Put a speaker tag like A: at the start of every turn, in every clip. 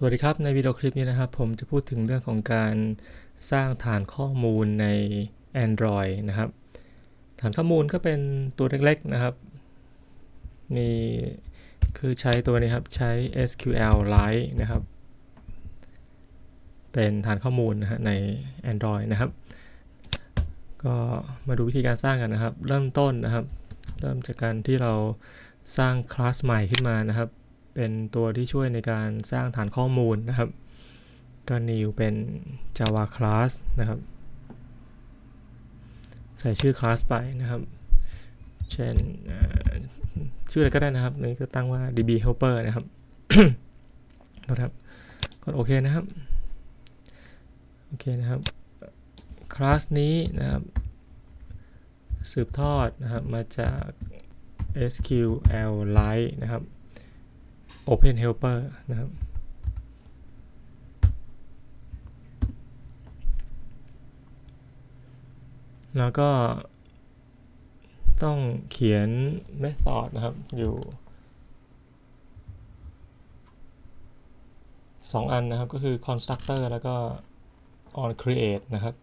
A: สวัสดีครับ ในวิดีโอคลิปนี้นะครับผมจะพูดถึงเรื่องของการสร้างฐานข้อมูลใน Android นะครับ ฐานข้อมูลก็เป็นตัวเล็กๆนะครับ มีคือใช้ตัวนี้ครับ ใช้ SQL Lite นะครับ เป็นฐานข้อมูลนะฮะใน Android นะครับ ก็มาดูวิธีการสร้างกันนะครับ เริ่มต้นนะครับ เริ่มจากการที่เราสร้างคลาสใหม่ขึ้นมานะครับ เป็นตัวที่ช่วยในการสร้างฐานข้อมูลนะครับก็ new เป็น java class นะครับ ใส่ชื่อคลาสไปนะครับ เช่นชื่ออะไรก็ได้นะครับนี่ก็ตั้งว่า db helper นะครับนะครับกดโอเคนะครับ โอเคนะครับ คลาสนี้นะครับ สืบทอดนะครับ มาจาก SQL Lite นะครับ Open Helper นะครับแล้วก็ต้องเขียน method นะครับ อยู่ 2 อันนะครับ ก็คือ constructor แล้วก็ on create นะครับ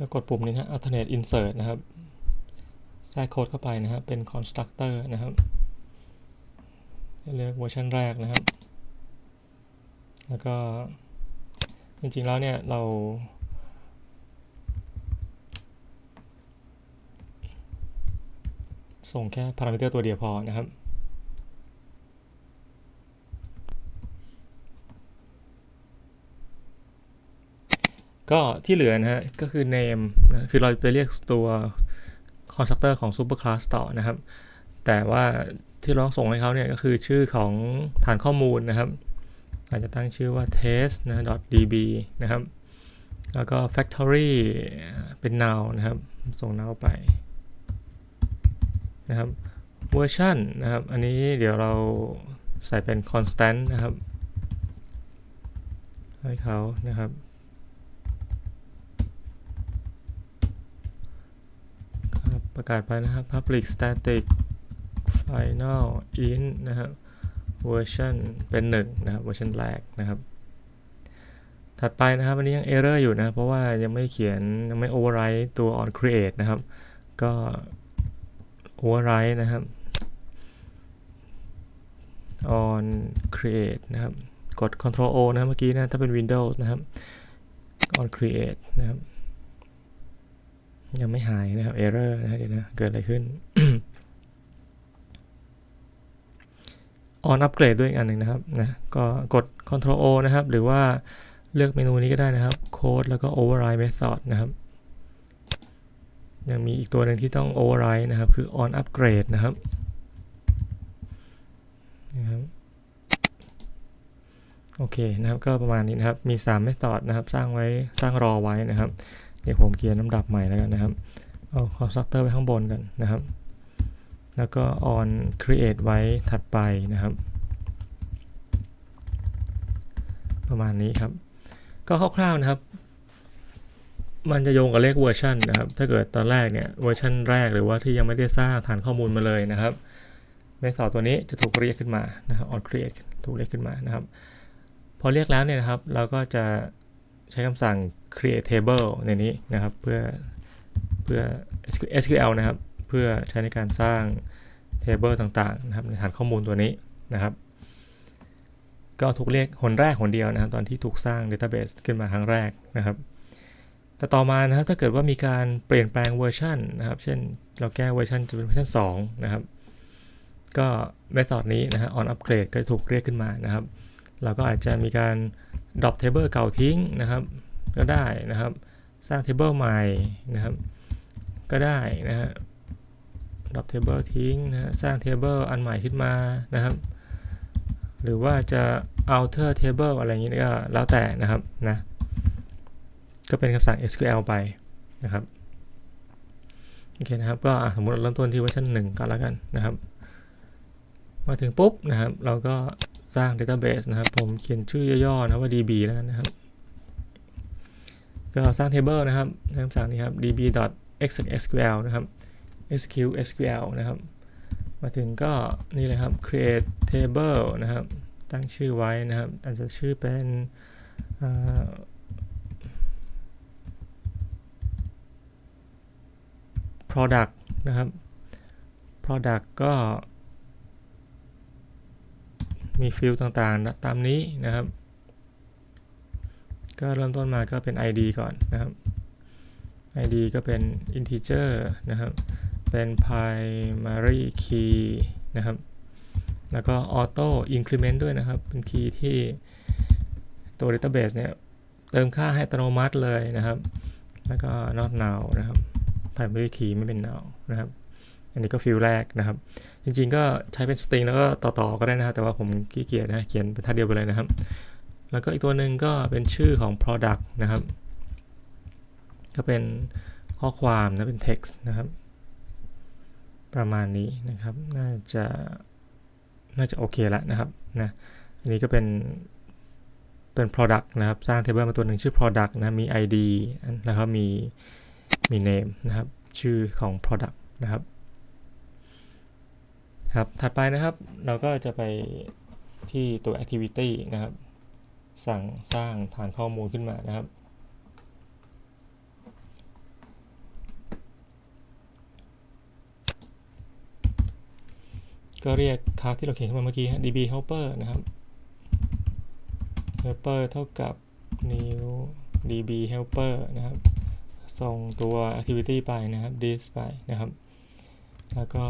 A: แล้วกดปุ่มนี้นะ alternate insert นะครับ แทรกโค้ดเข้าไปนะครับ เป็น constructor นะครับให้เลือกเวอร์ชันแรกนะครับ แล้วก็ จริงๆแล้วเนี่ย เราส่งแค่พารามิเตอร์ตัวเดียวพอนะครับ ก็ที่เหลือนะฮะก็คือ name นะคือเราไปเรียกตัว constructor ของ superclass ต่อนะครับ แต่ว่าที่เราส่งให้เขาเนี่ยก็คือชื่อของฐานข้อมูลนะครับ อาจจะตั้งชื่อว่า test นะ .db นะครับ แล้วก็ factory เป็น now นะครับ ส่ง now ไปนะครับ version นะครับ อันนี้เดี๋ยวเราใส่เป็น constant นะครับให้เขานะครับ ครับ ประกาศไปนะครับ public static final int นะครับ version เป็น1นะครับ version แรกนะครับ ถัดไปนะครับอันนี้ยัง error อยู่นะ เพราะว่ายังไม่เขียนยังไม่ override ตัว on create นะครับ ก็ override นะครับ on create นะครับ กด control O นะครับเมื่อกี้นะ ถ้าเป็น Windows นะครับ on create นะครับ ยังไม่หายนะครับ error นะเดี๋ยวนะ เกิดอะไรขึ้น on upgrade ด้วยอีกอันหนึ่งนะครับนะก็กด control O นะครับ หรือว่าเลือกเมนูนี้ก็ได้นะครับ code แล้วก็ override method นะครับ ยังมีอีกตัวหนึ่งที่ต้อง override นะครับ คือ on upgrade นะครับนะครับโอเคนะครับก็ประมาณนี้นะครับ มี3 method นะครับ สร้างไว้สร้างรอไว้นะครับ เดี๋ยวผมเขียนลำดับใหม่แล้วกันนะครับ เอา constructor ไว้ข้างบนกันนะครับ แล้วก็ on create ไว้ถัดไปนะครับ ประมาณนี้ครับ ก็คร่าวๆนะครับ มันจะโยงกับเลขเวอร์ชันนะครับ ถ้าเกิดตอนแรกเนี่ยเวอร์ชันแรกหรือว่าที่ยังไม่ได้สร้างฐานข้อมูลมาเลยนะครับเมธอดตัวนี้จะถูกเรียกขึ้นมานะครับ on create ถูกเรียกขึ้นมานะครับ พอเรียกแล้วเนี่ยนะครับ เราก็จะ ใช้คำสั่ง create table ในนี้นะครับ เพื่อเพื่อ SQL นะครับ เพื่อใช้ในการสร้าง table ต่างๆนะครับในฐานข้อมูลตัวนี้นะครับ ก็ถูกเรียกหนแรกหนเดียวนะครับ ตอนที่ถูกสร้าง database ขึ้นมาครั้งแรกนะครับ แต่ต่อมานะครับถ้าเกิดว่ามีการเปลี่ยนแปลงเวอร์ชันนะครับ เช่นเราแก้เวอร์ชันจะเป็นเวอร์ชัน2นะครับ ก็ method นี้นะฮะ on upgrade ก็ถูกเรียกขึ้นมานะครับเราก็อาจจะมีการ drop table เก่าทิ้งนะครับก็ได้นะครับ สร้าง table ใหม่นะครับ ก็ได้นะฮะ drop table ทิ้งนะฮะสร้าง table อันใหม่ขึ้นมานะครับ หรือว่าจะ alter table อะไรอย่างนี้ก็แล้วแต่นะครับนะก็เป็นคำสั่ง SQL ไปนะครับโอเคนะครับก็สมมติเราเริ่มต้นที่เวอร์ชัน1ก่อนแล้วกันนะครับ มาถึงปุ๊บนะครับ เราก็ สร้าง database นะครับ ผมเขียนชื่อย่อๆนะว่า db แล้วกันนะครับ ก็สร้าง table นะครับในคำสั่งนี้ครับ db.xsql นะครับ execute SQL นะครับ มาถึงก็นี่เลยครับ create table นะครับ ตั้งชื่อไว้นะครับ อาจจะชื่อเป็นอ product นะครับ product ก็ มีฟิลต่างๆ ตามนี้นะครับ ก็เริ่มต้นมาก็เป็น ID ก่อนนะครับ ID ก็เป็น integer นะครับ เป็น primary key นะครับ แล้วก็ auto increment ด้วยนะครับ เป็นคีย์ที่ตัว database เนี่ย เติมค่าให้อัตโนมัติเลยนะครับ แล้วก็ not now นะครับ primary key ไม่เป็น now นะครับ อันนี้ก็ฟิลแรกนะครับ จริงๆก็ใช้เป็น string แล้วก็ต่อๆก็ได้นะครับแต่ว่าผมขี้เกียจนะเขียนเป็นท่าเดียวไปเลยนะครับ แล้วก็อีกตัวหนึ่งก็เป็นชื่อของ product นะครับ ก็เป็นข้อความนะเป็น text นะครับ ประมาณนี้นะครับ น่าจะน่าจะโอเคแล้วนะครับนะอันนี้ก็เป็นเป็น product นะครับ สร้าง table มาตัวหนึ่งชื่อ product นะมี id แล้วก็มีมี name นะครับ ชื่อของ product นะครับ ครับ ถัดไปนะครับ เราก็จะไปที่ตัว activity นะครับ สั่งสร้างฐานข้อมูลขึ้นมานะครับ ก็เรียกคลาสที่เราเขียนขึ้นมาเมื่อกี้ฮะ db helper นะครับ helper เท่ากับ new db helper นะครับ ส่งตัว activity ไปนะครับ this ไปนะครับ แล้วก็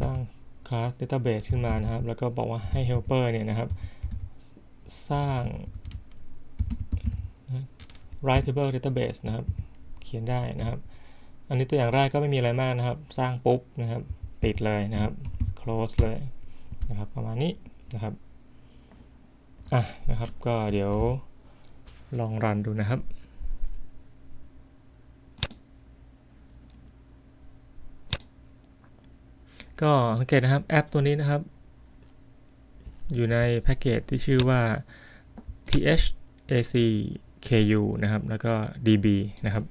A: สร้างคลาส database ขึ้นมานะครับ แล้วก็บอกว่าให้ helper เนี่ยนะครับ สร้าง writable database นะครับ เขียนได้นะครับ อันนี้ตัวอย่างแรกก็ไม่มีอะไรมากนะครับ สร้างปุ๊บนะครับ ปิดเลยนะครับ close เลยนะครับ ประมาณนี้นะครับ อะนะครับ ก็เดี๋ยวลองรันดูนะครับ ก็สังเกตนะครับแอปตัวนี้นะครับ อยู่ในแพ็กเกจที่ชื่อว่า thacku นะครับ แล้วก็ db นะครับ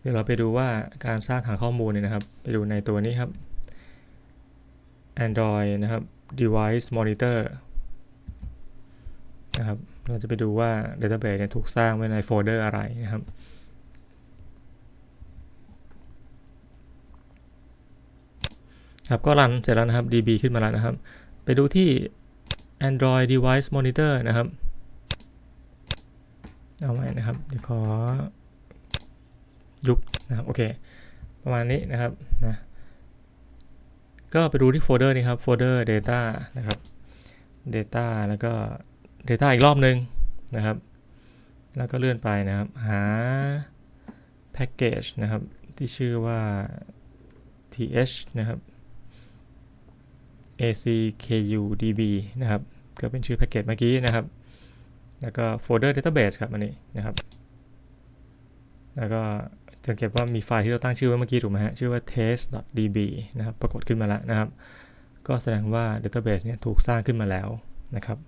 A: เดี๋ยวเราไปดูว่าการสร้างฐานข้อมูลเนี่ยนะครับ ไปดูในตัวนี้ครับ Android นะครับ Device Monitor นะครับ เราจะไปดูว่า Database เนี่ยถูกสร้างไว้ในโฟลเดอร์อะไรนะครับ ครับก็รันเสร็จแล้วนะครับ db ขึ้นมาแล้วนะครับ ไปดูที่ Android Device Monitor นะครับเอาใหม่นะครับเดี๋ยวขอยุบนะครับโอเค ประมาณนี้นะครับนะก็ไปดูที่โฟลเดอร์นี้ครับโฟลเดอร์ data นะครับ data แล้วก็ data อีกรอบหนึ่งนะครับ แล้วก็เลื่อนไปนะครับ หา package นะครับ ที่ชื่อว่า th นะครับ ACKUDB นะครับ ก็เป็นชื่อแพ็กเกจเมื่อกี้นะครับ แล้วก็โฟลเดอร์ database ครับอันนี้นะครับ แล้วก็สังเกตว่ามีไฟล์ที่เราตั้งชื่อไว้เมื่อกี้ถูกไหมฮะ ชื่อว่า test.db นะครับ ปรากฏขึ้นมาแล้วนะครับ ก็แสดงว่า database เนี่ยถูกสร้างขึ้นมาแล้วนะครับ